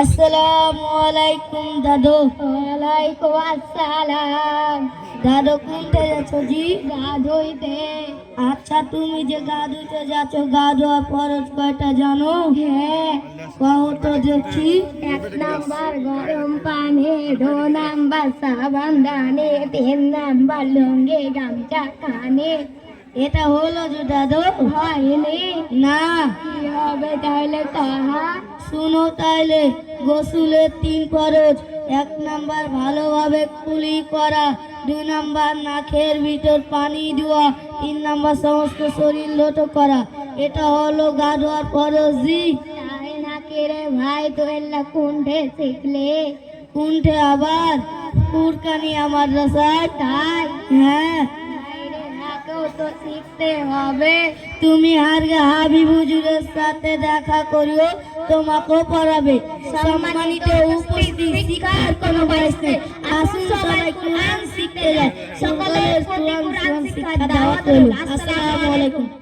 আসসালামু আলাইকুম দাদু। ওয়ালাইকুম আসসালাম। দাদু কোনতে যাচ্ছ জি? গা ধুইতে আচ্ছা তুমি যে গা ধুইতে যাচ্ছ গা ফরজ কয়টা জানো? হ্যাঁ। কও তো দেখছি এক নাম্বার গরম পানি দু নাম্বার সাবান দানে তিন নাম্বার লুঙ্গি গামছা কানে। এটা হলো যে দাদু? হয়নি। না। কি হবে তাহলে তাহা? শুনো তাইলে গোসুলের তিন খরচ এক নাম্বার ভালোভাবে কুলি করা দুই নাম্বার নাকের ভিতর পানি দেওয়া তিন নাম্বার সমস্ত শরীর লোটো করা। এটা হলো গা ধোয়ার ফরজ জি। তাই নাকি রে ভাই তো এল্লা কুণ্ঠে শিখলে কুণ্ঠে আবার কুরকানি আমার রসায়। তাই? হ্যাঁ। তো শিখতে হবে। তুমি হাবিব হুজুরের সাথে দেখা করিও, তোমাকেও পড়াবে। সম্মানিত উপস্থিত শিক্ষার কোনো বয়স আসুন সবাই কোরআন শিখতে যায় সকলের কোরআন শিক্ষা দাওয়াত আসসালামু আলাইকুম।